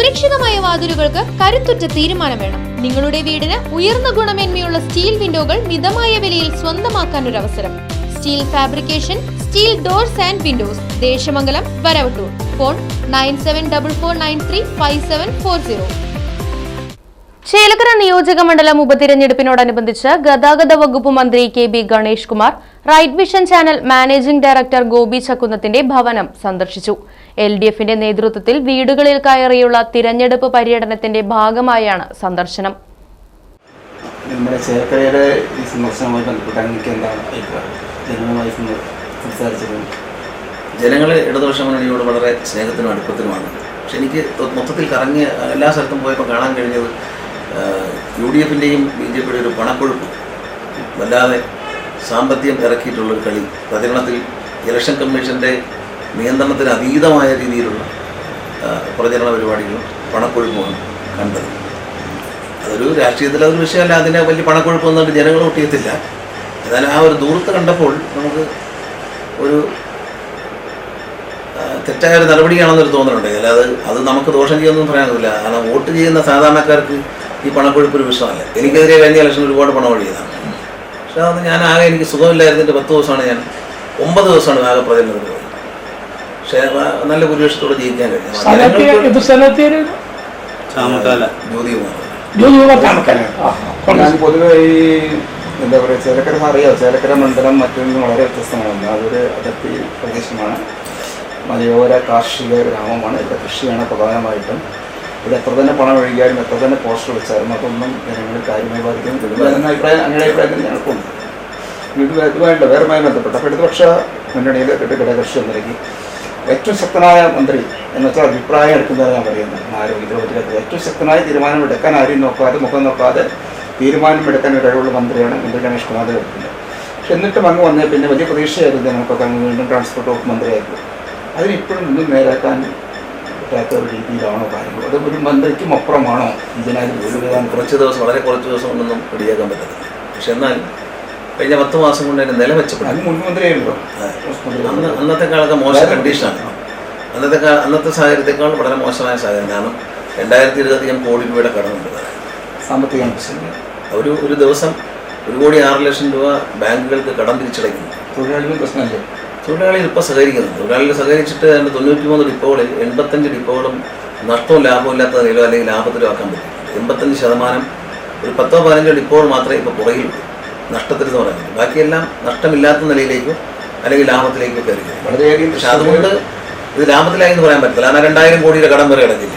സുരക്ഷിതമായ വാതിലുകൾക്ക് കരുത്തുറ്റ തീരുമാനം വേണം. നിങ്ങളുടെ വീടിന് ഉയർന്ന ഗുണമേന്മയുള്ള സ്റ്റീൽ വിൻഡോകൾ മിതമായ വിലയിൽ സ്വന്തമാക്കാൻ ഒരു അവസരം steel fabrication steel doors and windows Desamangalam Varavattoor. Phone nine seven double four nine three five seven four zero. Chelakkara നിയോജക മണ്ഡലം ഉപതിരഞ്ഞെടുപ്പിനോടനുബന്ധിച്ച് ഗതാഗത വകുപ്പ് മന്ത്രി K B Ganesh Kumar Right Vision channel managing director Gopi ചക്കുന്നത്തിന്റെ ഭവനം സന്ദർശിച്ചു. എൽ ഡി എഫിന്റെ നേതൃത്വത്തിൽ വീടുകളിൽ കയറിയുള്ള തിരഞ്ഞെടുപ്പ് പര്യടനത്തിന്റെ ഭാഗമായാണ് സന്ദർശനം. നമ്മുടെ ഈ സന്ദർശനവുമായി ബന്ധപ്പെട്ട് അങ്ങനെയൊക്കെ എന്താണ് അഭിപ്രായം? ജനങ്ങളുമായി സംവ- സംസാരിച്ചത് ജനങ്ങൾ ഇടതുപക്ഷ മുന്നണിയോട് വളരെ സ്നേഹത്തിനും അടുപ്പത്തിനുമാണ് പക്ഷെ എനിക്ക് മൊത്തത്തിൽ കറങ്ങി എല്ലാ സ്ഥലത്തും പോയപ്പോൾ കാണാൻ കഴിഞ്ഞത് യു ഡി എഫിന്റെയും ബി ജെ പിയുടെ ഒരു പണക്കൊഴുപ്പ് വല്ലാതെ സാമ്പത്തികം ഇറക്കിയിട്ടുള്ളൊരു കളി. പ്രചരണത്തിൽ ഇലക്ഷൻ കമ്മീഷന്റെ നിയന്ത്രണത്തിന് അതീതമായ രീതിയിലുള്ള പ്രചരണ പരിപാടികളും പണക്കൊഴുപ്പുമാണ് കണ്ടത്. അതൊരു രാഷ്ട്രീയത്തിൽ അതൊരു വിഷയമല്ല. അതിനെ വലിയ പണക്കൊഴുപ്പൊന്നും ജനങ്ങൾ ഒട്ടിയത്തില്ല. എന്നാലും ആ ഒരു ദൂരത്ത് കണ്ടപ്പോൾ നമുക്ക് ഒരു തെറ്റായ ഒരു നടപടിയാണെന്നൊരു തോന്നലുണ്ട്. അല്ലാതെ അത് നമുക്ക് ദോഷം ചെയ്യുമെന്നും പറയാനൊന്നുമില്ല. കാരണം വോട്ട് ചെയ്യുന്ന സാധാരണക്കാർക്ക് ഈ പണക്കൊഴുപ്പ് ഒരു വിഷയമല്ല. എനിക്കെതിരെ കഴിഞ്ഞ ഇലക്ഷൻ ഒരുപാട് പണം ഒഴിയതാണ് പക്ഷെ അത് ഞാൻ ആകെ എനിക്ക് സുഖമില്ലായിരുന്നിട്ട് പത്ത് ദിവസമാണ് ഞാൻ ഒമ്പത് ദിവസമാണ് ആകെ പ്രചരണത്തിൽ പക്ഷേ നല്ല ഭൂരിപക്ഷത്തോടെ ജയിക്കാൻ ചാമക്കാല. ഞാൻ പൊതുവെ ഈ എന്താ പറയുക ചേലക്കര അറിയാം. ചേലക്കര മണ്ഡലം മറ്റൊന്നും വളരെ വ്യത്യസ്തമാണ് അതൊരു അതിർത്തി പ്രദേശമാണ്. മലയോര കാർഷിക ഗ്രാമമാണ്. ഇവിടെ കൃഷിയാണ് പ്രധാനമായിട്ടും. ഇവിടെ എത്ര തന്നെ പണം ഒഴുകിയാലും എത്ര തന്നെ പോസ്റ്റർ വെച്ചാലും അതൊന്നും ജനങ്ങൾ കാര്യമായി ബാധിക്കുന്നില്ല എന്ന അഭിപ്രായം അങ്ങനെ അഭിപ്രായത്തിൽ ഞങ്ങൾക്കുണ്ട് ഇത് ഇതുമായിട്ട് വേറുമായി ബന്ധപ്പെട്ട. അപ്പോൾ ഇടതുപക്ഷ മുന്നണിയിൽ ഘടകകക്ഷി കൃഷി നിലയ്ക്ക് ഏറ്റവും ശക്തനായ മന്ത്രി എന്ന് വെച്ചാൽ അഭിപ്രായം എടുക്കുന്നതാണ് ഞാൻ പറയുന്നത്. പറ്റി ഏറ്റവും ശക്തനായ തീരുമാനം എടുക്കാൻ ആരും നോക്കാതെ മുഖം നോക്കാതെ തീരുമാനം എടുക്കാൻ ഇടയുള്ള മന്ത്രിയാണ് മന്ത്രി രമേഷ് കുമാർ എടുക്കുന്നത്. പക്ഷെ എന്നിട്ടും അങ്ങ് വന്നേ പിന്നെ വലിയ പ്രതീക്ഷയായിരുന്നു ഞങ്ങൾക്കൊക്കെ അങ്ങ് വീണ്ടും ട്രാൻസ്പോർട്ട് വകുപ്പ് മന്ത്രിയായിരുന്നു അതിനിപ്പോഴും ഒന്നും നേരാക്കാൻ പറ്റാത്ത ഒരു രീതിയിലാണോ കാര്യങ്ങൾ? അത് ഒരു മന്ത്രിക്കും അപ്പുറമാണോ ജനാധിപത്യ കുറച്ച് ദിവസം വളരെ കുറച്ച് ദിവസം കൊണ്ടൊന്നും റെഡിയാക്കാൻ പറ്റത്തില്ല. പക്ഷെ എന്നാൽ കഴിഞ്ഞ പത്ത് മാസം കൊണ്ട് തന്നെ നില മെച്ചപ്പെട്ടു അത് മുൻ മന്ത്രിയായിരുന്നല്ലോ അന്ന് അന്നത്തെ കാലത്തെ മോശം കണ്ടീഷനാണ് അന്നത്തെ അന്നത്തെ സാഹചര്യത്തെക്കാൾ വളരെ മോശമായ സാഹചര്യം. കാരണം രണ്ടായിരത്തി ഇരുപതധികം കോടി രൂപയുടെ കടമുണ്ട് സാമ്പത്തിക ഒരു ഒരു ദിവസം ഒരു കോടി ആറ് ലക്ഷം രൂപ ബാങ്കുകൾക്ക് കടം തിരിച്ചടയ്ക്കുന്നു തൊഴിലാളികൾ പ്രശ്നമില്ല തൊഴിലാളികൾ ഇപ്പോൾ സഹകരിക്കുന്നു തൊഴിലാളികൾ സഹകരിച്ചിട്ട് അതിന്റെ തൊണ്ണൂറ്റി മൂന്ന് ഡിപ്പോകളിൽ എൺപത്തഞ്ച് ഡിപ്പോകളും നഷ്ടവും ലാഭവും ഇല്ലാത്ത നിലയിലോ അല്ലെങ്കിൽ ലാഭത്തിലോ ആക്കാൻ പറ്റും. എൺപത്തഞ്ച് ശതമാനം ഒരു പത്തോ പതിനഞ്ചോ ഡിപ്പോകൾ മാത്രമേ ഇപ്പോൾ പുറകിലുള്ളൂ. നഷ്ടത്തിൽ എന്ന് പറയുന്നത് ബാക്കിയെല്ലാം നഷ്ടമില്ലാത്ത നിലയിലേക്കും അല്ലെങ്കിൽ ലാഭത്തിലേക്ക് കയറി വളരെയധികം പക്ഷെ അതുകൊണ്ട് ഇത് ലാഭത്തിലായി എന്ന് പറയാൻ പറ്റില്ല കാരണം രണ്ടായിരം കോടിയുടെ കടം വരെ അടങ്ങില്ല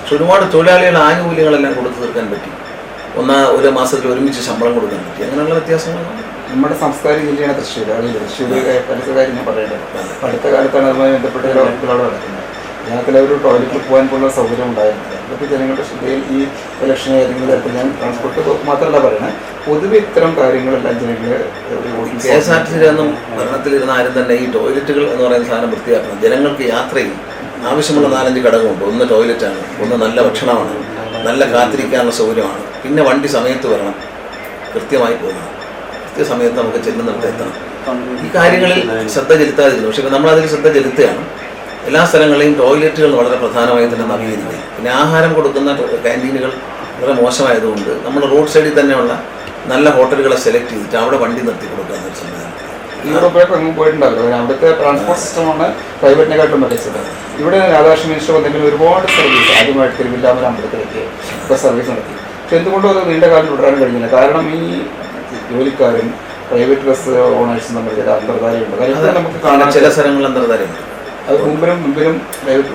പക്ഷെ ഒരുപാട് തൊഴിലാളികളുടെ ആനുകൂല്യങ്ങളെല്ലാം കൊടുത്തു തീർക്കാൻ പറ്റി. ഒന്നാ ഒരു മാസത്തിൽ ഒരുമിച്ച് ശമ്പളം കൊടുക്കാൻ പറ്റി. അങ്ങനെയുള്ള വ്യത്യാസങ്ങളാണ് നമ്മുടെ സംസ്കാരം ജില്ലയാണ് തൃശ്ശൂർ. തൃശ്ശൂർ പലത്തെ കാര്യം ഞാൻ പറയേണ്ടത്. അടുത്ത കാലത്താണ് അതുമായി ബന്ധപ്പെട്ട വർക്കുകളവിടെ നടക്കുന്നത്. ഞങ്ങൾക്ക് ഒരു ടോയ്ലറ്റിൽ പോകാൻ പോലുള്ള സൗകര്യം ഉണ്ടായിരുന്നില്ല. അതൊക്കെ ജനങ്ങളുടെ ശ്രദ്ധയിൽ ഈ ഇലക്ഷൻ ഏതെങ്കിലും തരത്തിൽ ഞാൻ ട്രാൻസ്പോർട്ട് മാത്രമല്ല പറയുന്നത് പൊതുവെ ഇത്തരം കാര്യങ്ങളെല്ലാം ജനങ്ങളെ കെ എസ് ആർ ടി സിയിലൊന്നും ഭരണത്തിലിരുന്ന ആരും തന്നെ ഈ ടോയ്ലറ്റുകൾ എന്ന് പറയുന്ന സാധനം വൃത്തിയാക്കണം. ജനങ്ങൾക്ക് യാത്രയിൽ ആവശ്യമുള്ള നാലഞ്ച് ഘടകമുണ്ട്. ഒന്ന് ടോയ്ലറ്റാണ് ഒന്ന് നല്ല ഭക്ഷണമാണ് നല്ല കാത്തിരിക്കാനുള്ള സൗകര്യമാണ്. പിന്നെ വണ്ടി സമയത്ത് വരണം കൃത്യമായി പോകണം. കൃത്യസമയത്ത് നമുക്ക് ചെല്ലുന്നിടത്ത് എത്തണം. ഈ കാര്യങ്ങളിൽ ശ്രദ്ധ ചെലുത്താതിരുന്നു പക്ഷേ നമ്മൾ അതിൽ ശ്രദ്ധ ചെലുത്തുകയാണ്. എല്ലാ സ്ഥലങ്ങളിലെയും ടോയ്ലറ്റുകൾ വളരെ പ്രധാനമായി തന്നെ നവീകരിക്കുക പിന്നെ ആഹാരം കൊടുക്കുന്ന ക്യാന്റീനുകൾ വളരെ മോശമായതുകൊണ്ട് നമ്മൾ റോഡ് സൈഡിൽ തന്നെയുള്ള നല്ല ഹോട്ടലുകളെ സെലക്ട് ചെയ്തിട്ട് അവിടെ വണ്ടി നിർത്തി കൊടുക്കുക എന്നൊരു സംവിധാനം. യൂറോപ്പിലേക്ക് അങ്ങ് പോയിട്ടുണ്ടാവില്ല കാരണം അവിടുത്തെ ട്രാൻസ്പോർട്ട് സിസ്റ്റമാണ് പ്രൈവറ്റിനെക്കാട്ടും മികച്ചത് ഇവിടെ രാധാകൃഷ്ണ മിനിസ്റ്റർ വന്നെങ്കിൽ ഒരുപാട് സർവീസ് ആദ്യമായിട്ട് തിരുവില്ലാമല അമ്പലത്തിലേക്ക് ബസ് സർവീസ് നടത്തി. പക്ഷെ എന്തുകൊണ്ടും അത് നീണ്ട കാലം തുടരാൻ കഴിഞ്ഞില്ല. കാരണം ഈ ജോലിക്കാരും പ്രൈവറ്റ് ബസ് ഓണേഴ്സും തമ്മിൽ ചില അന്തർധാരയുണ്ട്. കാര്യം ഇപ്പോൾ നമുക്ക് കാണാൻ ചില സ്ഥലങ്ങളിൽ അന്തർധാരയുണ്ട്. അത് മുമ്പിലും മുമ്പിലും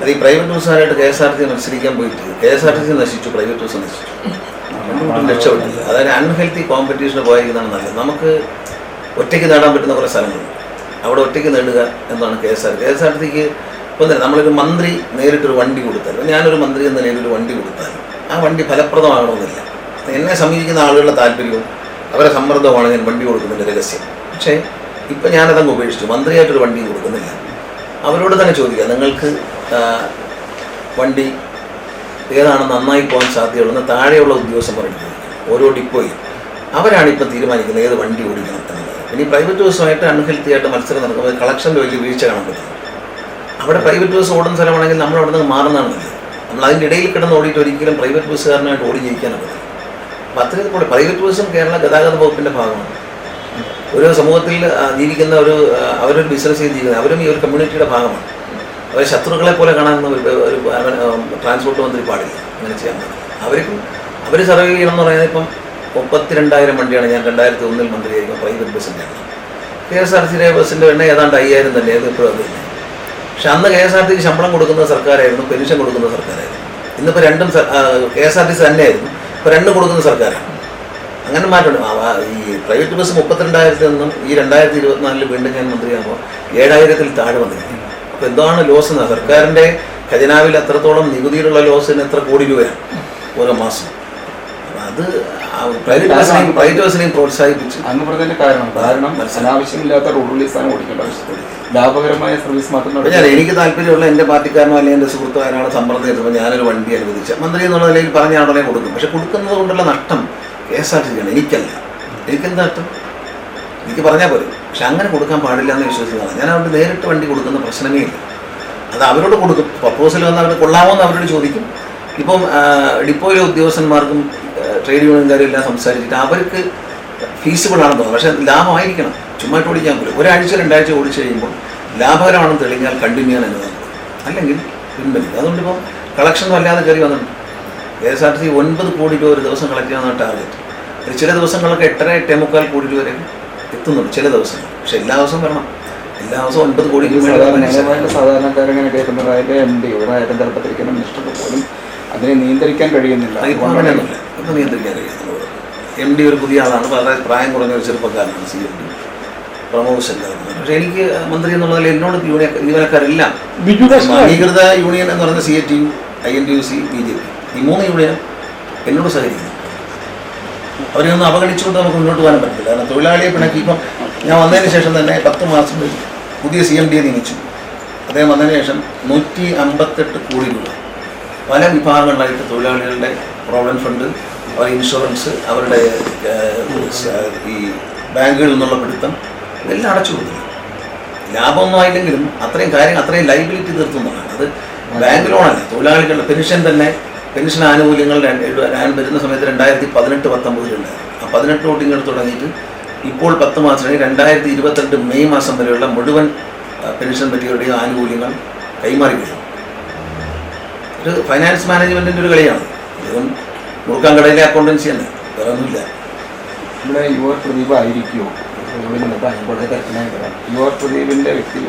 അത് ഈ പ്രൈവറ്റ് ബസ്സുകാരായിട്ട് കെ എസ് ആർ ടി മത്സരിക്കാൻ പോയിട്ട് K S R T C നശിച്ചു പ്രൈവറ്റ് ബസ് നശിച്ചു. രക്ഷപ്പെട്ടില്ല. അതായത് അൺഹെൽത്തി കോമ്പറ്റീഷന് പോയിരിക്കുന്നതാണ് നല്ലത്. നമുക്ക് ഒറ്റയ്ക്ക് നേടാൻ പറ്റുന്ന കുറേ സ്ഥലങ്ങളുണ്ട്. അവിടെ ഒറ്റയ്ക്ക് നേടുക എന്നാണ് K S R K S R tick ഇപ്പം തന്നെ നമ്മളൊരു മന്ത്രി നേരിട്ടൊരു വണ്ടി കൊടുത്താൽ ഞാനൊരു മന്ത്രി എന്ന നേരിട്ടൊരു വണ്ടി കൊടുത്താൽ ആ വണ്ടി ഫലപ്രദമാകണമെന്നില്ല. എന്നെ സമീപിക്കുന്ന ആളുകളുടെ താല്പര്യവും അവരെ സമ്മർദ്ദമാണ് ഞാൻ വണ്ടി കൊടുക്കുന്നതിന്റെ രഹസ്യം. പക്ഷേ ഇപ്പം ഞാനതങ്ങ് ഉപേക്ഷിച്ചു. മന്ത്രിയായിട്ടൊരു വണ്ടി കൊടുക്കുന്നില്ല. അവരോട് തന്നെ ചോദിക്കുക നിങ്ങൾക്ക് വണ്ടി ഏതാണ് നന്നായി പോകാൻ സാധ്യതയുള്ളതെന്ന് താഴെയുള്ള ഉദ്യോഗസ്ഥന്മാരോട് ചോദിക്കുക ഓരോ ഡിപ്പോയും അവരാണ് ഇപ്പം തീരുമാനിക്കുന്നത് ഏത് വണ്ടി ഓടിക്കണം എന്നുള്ളത്. ഇനി പ്രൈവറ്റ് ബസ്സുമായിട്ട് അൺഹെൽത്തി ആയിട്ട് മത്സരം നടക്കുമ്പോൾ കളക്ഷനിൽ വലിയ വീഴ്ച കാണാൻ അവിടെ പ്രൈവറ്റ് ബസ് ഓടുന്ന സ്ഥലമാണെങ്കിൽ നമ്മൾ അവിടെ നിന്ന് മാറുന്നതാണ് നമ്മൾ അതിന്റെ ഇടയിൽ കിടന്ന് ഓടിയിട്ട് ഒരിക്കലും പ്രൈവറ്റ് ബസ്സുകാരനായിട്ട് ഓടി ജയിക്കാനുള്ളത് അപ്പോൾ അത്രയും കൂടെ പ്രൈവറ്റ് ബസ്സും കേരള ഗതാഗത വകുപ്പിന്റെ ഭാഗമാണ്. ഒരു സമൂഹത്തിൽ ജീവിക്കുന്ന ഒരു അവരൊരു ബിസിനസ് ചെയ്ത് ജീവിക്കുന്നത്. അവരും ഈ ഒരു കമ്മ്യൂണിറ്റിയുടെ ഭാഗമാണ്. അവരെ ശത്രുക്കളെ പോലെ കാണാൻ ഒരു ട്രാൻസ്പോർട്ട് മന്ത്രി പാടില്ല. അങ്ങനെ ചെയ്യാൻ അവർക്കും അവർ സർവേ ചെയ്യണം എന്ന് പറയുന്നത് ഇപ്പം മുപ്പത്തിരണ്ടായിരം വണ്ടിയാണ്. ഞാൻ രണ്ടായിരത്തി ഒന്നിൽ മന്ത്രിയായിരിക്കും. പ്രൈവറ്റ് ബസ്സിന്റെ കെ എസ് ആർ സിയിലെ ബസ്സിന്റെ എണ്ണ ഏതാണ്ട് അയ്യായിരം തന്നെ. ഏത് ഇപ്പോഴും അത് തന്നെ. പക്ഷെ അന്ന് കെ എസ് ആർ ടിക്ക് ശമ്പളം കൊടുക്കുന്ന സർക്കാരായിരുന്നു. പെൻഷൻ കൊടുക്കുന്ന സർക്കാരായിരുന്നു. ഇന്നിപ്പോൾ രണ്ടും K S R T C തന്നെയായിരുന്നു. ഇപ്പോൾ രണ്ടും കൊടുക്കുന്ന സർക്കാരാണ്. അങ്ങനെ മാറ്റമുണ്ട്. ആ, ഈ പ്രൈവറ്റ് ബസ് മുപ്പത്തിരണ്ടായിരത്തിൽ നിന്നും ഈ രണ്ടായിരത്തി ഇരുപത്തിനാലിൽ വീണ്ടും ഞാൻ മന്ത്രിയാകുമ്പോൾ ഏഴായിരത്തിൽ താഴെ വന്നിരിക്കും അപ്പോൾ എന്താണ് ലോസ് എന്ന് സർക്കാരിന്റെ ഖജനാവിൽ എത്രത്തോളം നികുതിയിലുള്ള ലോസിന് എത്ര കോടി രൂപയാണ് ഓരോ മാസം. അത് പ്രൈവറ്റ് ബസ്സിനെയും പ്രൈവറ്റ് ബസ്സിനെയും പ്രോത്സാഹിപ്പിച്ച് അങ്ങ് പറഞ്ഞതിന്റെ കാരണം കാരണം അനാവശ്യമില്ലാത്ത റോഡ് റിലീസാണ് ഓടിക്കേണ്ട ആവശ്യത്തിൽ ലാഭകരമായ സർവീസ് മാത്രം ഞാൻ എനിക്ക് താല്പര്യമുള്ള എന്റെ പാർട്ടിക്കാരനോ അല്ലെങ്കിൽ എന്റെ സുഹൃത്തോ അതിനാണ് സമ്മർദ്ദം ഞാനൊരു വണ്ടി അനുവദിച്ച മന്ത്രി എന്നുള്ള നിലയിൽ പറഞ്ഞ ഉടനെ കൊടുക്കും. പക്ഷെ കൊടുക്കുന്നത് കൊണ്ടുള്ള നഷ്ടം കെ എസ് ആർ ടി സിയാണ് എനിക്കല്ല അർത്ഥം? എനിക്ക് പറഞ്ഞാൽ പോലും പക്ഷെ അങ്ങനെ കൊടുക്കാൻ പാടില്ല എന്ന് വിശ്വസിക്കുന്നതാണ് ഞാൻ അവരുടെ നേരിട്ട് വണ്ടി കൊടുക്കുന്ന പ്രശ്നമേ ഇല്ല. അത് അവരോട് കൊടുക്കും. പ്രപ്പോസൽ വന്ന് അവർ കൊള്ളാമോ എന്ന് അവരോട് ചോദിക്കും. ഇപ്പം ഡിപ്പോയിലെ ഉദ്യോഗസ്ഥന്മാർക്കും ട്രേഡ് യൂണിയൻകാരും എല്ലാം സംസാരിച്ചിട്ട് അവർക്ക് ഫീസിബിൾ ആണെന്ന് തോന്നുന്നു. പക്ഷേ ലാഭമായിരിക്കണം. ചുമ്മാ ഓടിക്കാൻ പോലും ഒരാഴ്ച രണ്ടാഴ്ച ഓടിച്ചു കഴിയുമ്പോൾ ലാഭകരമാണെന്ന് തെളിഞ്ഞാൽ കണ്ടിന്യൂ ചെയ്യാൻ എന്നതാണ് അല്ലെങ്കിൽ പിൻവലിക്കും അതുകൊണ്ട് ഇപ്പം കളക്ഷൻ വല്ലാതെ കയറി വന്നിട്ടുണ്ട്. K S R T C ഒൻപത് കോടി രൂപ ഒരു ദിവസം കളക്ട് ചെയ്യാവുന്ന ടാർഗറ്റ് ഒരു ചില ദിവസങ്ങളൊക്കെ എട്ടര എട്ടേ മുക്കാൽ കോടി രൂപ വരെ എത്തുന്നുണ്ട് ചില ദിവസങ്ങൾ. പക്ഷെ എല്ലാ ദിവസവും വരണം. എല്ലാ ദിവസവും ഒൻപത് കോടി സാധാരണക്കാരങ്ങനെ കേൾക്കുന്നത് അതിന്റെ എം ഡി ഒരായിരം തലപ്പത്തിരിക്കുന്ന മിനിസ്റ്റർക്ക് പോലും അതിനെ നിയന്ത്രിക്കാൻ കഴിയുന്നില്ല. നിയന്ത്രിക്കാൻ കഴിയുന്നില്ല എം ഡി ഒരു പുതിയ ആളാണ്. വളരെ പ്രായം കുറഞ്ഞ ഒരു ചെറുപ്പക്കാരനാണ് സി എം ഡി. പ്രമോഷൻ പക്ഷേ എനിക്ക് മന്ത്രി എന്നുള്ളതിൽ എന്നോട് യൂണിയൻ ജീവനക്കാരില്ല അംഗീകൃത യൂണിയൻ എന്ന് പറയുന്ന C A T U I N T U C B J P. ഈ മൂന്ന് യൂണിയനും എന്നോട് സഹകരിക്കുന്നു. അവരെയൊന്നും അവഗണിച്ചുകൊണ്ട് നമുക്ക് മുന്നോട്ട് പോകാൻ പറ്റില്ല കാരണം തൊഴിലാളിയെ പിണക്കി. ഇപ്പം ഞാൻ വന്നതിന് ശേഷം തന്നെ പത്ത് മാസം പുതിയ സി എം ഡിയെ നിയമിച്ചു. അദ്ദേഹം വന്നതിന് ശേഷം നൂറ്റി അമ്പത്തെട്ട് കോടി രൂപ. പല വിഭാഗങ്ങളിലായിട്ട് തൊഴിലാളികളുടെ പ്രോവിഡന്റ് ഫണ്ട് അവരുടെ ഇൻഷുറൻസ് അവരുടെ ഈ ബാങ്കുകളിൽ നിന്നുള്ള പിടുത്തം ഇതെല്ലാം അടച്ചു കൊടുക്കുന്നു ലാഭമൊന്നും ആയില്ലെങ്കിലും അത്രയും കാര്യം അത്രയും ലൈബിലിറ്റി തീർത്തുന്നതാണ് അത് ബാങ്ക് ലോണല്ല തൊഴിലാളികളുടെ പെൻഷൻ തന്നെ പെൻഷൻ ആനുകൂല്യങ്ങൾ ഞാൻ വരുന്ന സമയത്ത് രണ്ടായിരത്തി പതിനെട്ട് പത്തൊമ്പതിലുണ്ടായിരുന്നു ആ പതിനെട്ട് വോട്ടിംഗ് ഇങ്ങോട്ട് തുടങ്ങിയിട്ട് ഇപ്പോൾ പത്ത് മാസം കഴിഞ്ഞ് രണ്ടായിരത്തി ഇരുപത്തിരണ്ട് മെയ് മാസം വരെയുള്ള മുഴുവൻ പെൻഷൻ പറ്റിയവരുടെയും ആനുകൂല്യങ്ങൾ കൈമാറി കഴിഞ്ഞു ഒരു ഫൈനാൻസ് മാനേജ്മെന്റിന്റെ ഒരു കളിയാണ്. ഇതും മുറുക്കാൻ കടയിലെ അക്കൗണ്ടൻസി തന്നെ. വേറെ ഒന്നുമില്ല. ഇവിടെ യുവ പ്രദീപ് ആയിരിക്കുമോ? യുവ പ്രദീപിന്റെ വ്യക്തി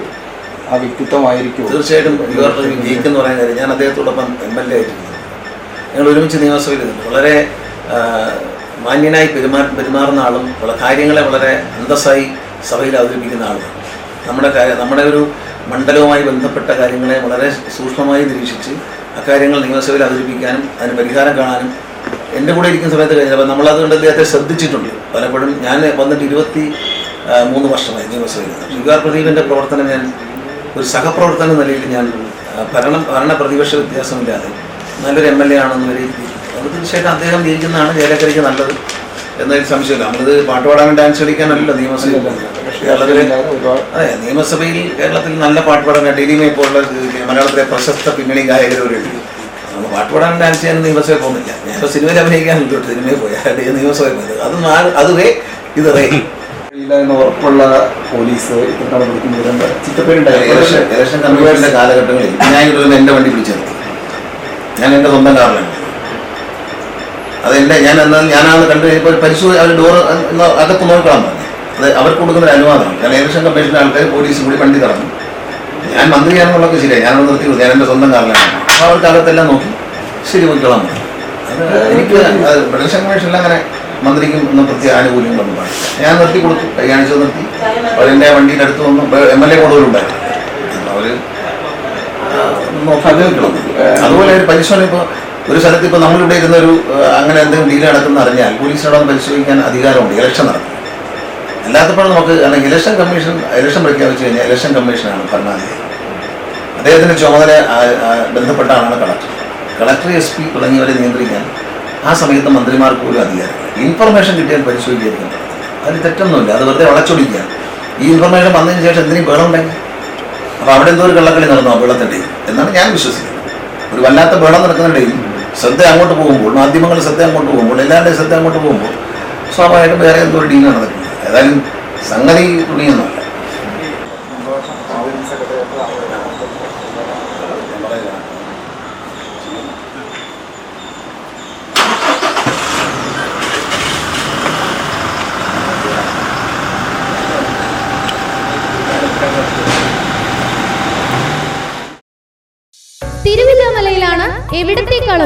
ആ വ്യക്തിത്വമായിരിക്കും തീർച്ചയായിട്ടും യുവ പ്രദീപ് ജയിക്കുന്ന പറയാൻ കാര്യം ഞാൻ അദ്ദേഹത്തോടൊപ്പം എം എൽ എ ആയിട്ടിരുന്നു ഞങ്ങൾ ഒരുമിച്ച് നിയമസഭയിൽ നിന്നു വളരെ മാന്യനായി പെരുമാ പെരുമാറുന്ന ആളും കാര്യങ്ങളെ വളരെ അന്തസ്സായി സഭയിൽ അവതരിപ്പിക്കുന്ന ആളും. നമ്മുടെ നമ്മുടെ ഒരു മണ്ഡലവുമായി ബന്ധപ്പെട്ട കാര്യങ്ങളെ വളരെ സൂക്ഷ്മമായി നിരീക്ഷിച്ച് അക്കാര്യങ്ങൾ നിയമസഭയിൽ അവതരിപ്പിക്കാനും അതിന് പരിഹാരം കാണാനും എന്റെ കൂടെ ഇരിക്കുന്ന സമയത്ത് കഴിഞ്ഞപ്പോൾ നമ്മളതുകൊണ്ട് അദ്ദേഹത്തെ ശ്രദ്ധിച്ചിട്ടുണ്ട്. പലപ്പോഴും ഞാൻ വന്നിട്ട് ഇരുപത്തി മൂന്ന് വർഷമായി നിയമസഭയിൽ യുഗാർ പ്രദീപിന്റെ പ്രവർത്തനം ഞാൻ ഒരു സഹപ്രവർത്തന നിലയിൽ ഞാൻ ഭരണം ഭരണ പ്രതിപക്ഷ വ്യത്യാസമില്ലാതെ നല്ലൊരു എം എൽ എ ആണെന്ന് ഒരു അത് തീർച്ചയായിട്ടും അദ്ദേഹം ജയിക്കുന്നതാണ് ചേലക്കരയ്ക്ക് നല്ലത്. എന്നൊരു സംശയമില്ല. നമ്മളിത് പാട്ടുപാടാനും ഡാൻസ് കളിക്കാനല്ല നിയമസഭയിൽ. കേരളത്തിലെ അതെ നിയമസഭയിൽ കേരളത്തിൽ നല്ല പാട്ട് പാടാൻ ഡെലിമയെ പോലുള്ള മലയാളത്തിലെ പ്രശസ്ത പിന്നണി ഗായകരവരുണ്ട് നമ്മൾ പാട്ട് പാടാനും ഡാൻസ് ചെയ്യാനും നിയമസഭയിൽ പോകുന്നില്ല. ഞാനിപ്പോൾ സിനിമയിൽ അഭിനയിക്കാൻ തൊട്ട് സിനിമയിൽ പോയി? ആരുടെ നിയമസഭയിൽ പോയത് അത് അത് അതുവേ ഇത് റേ. ഇല്ല എന്ന് ഉറപ്പുള്ള പോലീസ് ഇത്ര നടപടിക്ക് വിവരം ഇലക്ഷൻ ഇലക്ഷൻ കമ്മീഷന്റെ കാലഘട്ടങ്ങളിൽ ഞാൻ ഇവിടെ എന്റെ വണ്ടി പിടിച്ചത് ഞാൻ എന്റെ സ്വന്തം കാറിലാണ് അതെന്റെ ഞാൻ എന്നാൽ ഞാനാണ് കണ്ടു പരിശോധന അവർ ഡോർ അകത്ത് നോക്കണം അത് അവർക്ക് കൊടുക്കുന്ന ഒരു അനുവാദമാണ് കാരണം ഇലക്ഷൻ കമ്മീഷന്റെ ആൾക്കാർ പോലീസ് കൂടി വണ്ടി തടഞ്ഞു. ഞാൻ മന്ത്രിയാണെന്നുള്ളതൊക്കെ ശരിയാണ് ഞാനത് നിർത്തി. ഞാൻ എന്റെ സ്വന്തം കാറിലാണ് അപ്പോൾ അവർക്ക് അകത്തെല്ലാം നോക്കി ശരി. അത് എനിക്ക് ഇലക്ഷൻ കമ്മീഷനിൽ അങ്ങനെ മന്ത്രിക്കും ഒന്നും പ്രത്യേക ആനുകൂല്യങ്ങളൊന്നും പാടില്ല ഞാൻ നിർത്തി കൊടുത്തു. കൈ കാണിച്ചത് നിർത്തി. അവരെന്റെ വണ്ടിയുടെ അടുത്ത് വന്നു. എം എൽ എ കൂടുതലുണ്ടായിരുന്നു അപ്പോൾ നോക്കാതെ അതുപോലെ ഒരു പരിശോധന ഇപ്പോൾ ഒരു സ്ഥലത്ത് ഇപ്പോൾ നമ്മളിവിടെ ഇരുന്ന ഒരു അങ്ങനെ എന്തെങ്കിലും ഡീൽ നടക്കുന്ന അറിഞ്ഞാൽ പോലീസിനോട് പരിശോധിക്കാൻ അധികാരമുണ്ട് ഇലക്ഷൻ നടക്കും. അല്ലാത്തപ്പോൾ നമുക്ക് അല്ലെങ്കിൽ ഇലക്ഷൻ കമ്മീഷൻ ഇലക്ഷൻ പ്രഖ്യാപിച്ചു കഴിഞ്ഞാൽ ഇലക്ഷൻ കമ്മീഷനാണ് ഭരണാധികാരി. അദ്ദേഹത്തിന്റെ ചുമതല ആ, ആ, ബന്ധപ്പെട്ട ആളാണ് കളക്ടർ കളക്ടർ എസ് പി തുടങ്ങിയവരെ നിയന്ത്രിക്കാൻ ആ സമയത്ത് മന്ത്രിമാർക്ക് പോലും അധികാരമില്ല. ഇൻഫർമേഷൻ കിട്ടിയാൽ പരിശോധിക്കായിരിക്കും അതിന് തെറ്റൊന്നുമില്ല. അത് വെറുതെ വളച്ചൊടിക്കുക. ഈ ഇൻഫർമേഷൻ വന്നതിന് ശേഷം എന്തിനും വേണം അപ്പോൾ അവിടെ എന്തോ ഒരു കള്ളക്കളി നടന്നു ആ വെള്ളത്തട്ടി എന്നാണ് ഞാൻ വിശ്വസിക്കുന്നത്. ഒരു വല്ലാത്ത ബഹളം നടക്കുന്നുണ്ടെങ്കിൽ ശ്രദ്ധ അങ്ങോട്ട് പോകുമ്പോൾ മാധ്യമങ്ങൾ ശ്രദ്ധ അങ്ങോട്ട് പോകുമ്പോൾ എല്ലാവരുടെയും ശ്രദ്ധ അങ്ങോട്ട് പോകുമ്പോൾ സ്വാഭാവികമായിട്ടും വേറെ എന്തോ ഒരു ഡീലാണ് നടക്കുന്നത് ഏതായാലും സംഗതി തുണിയൊന്നുമല്ല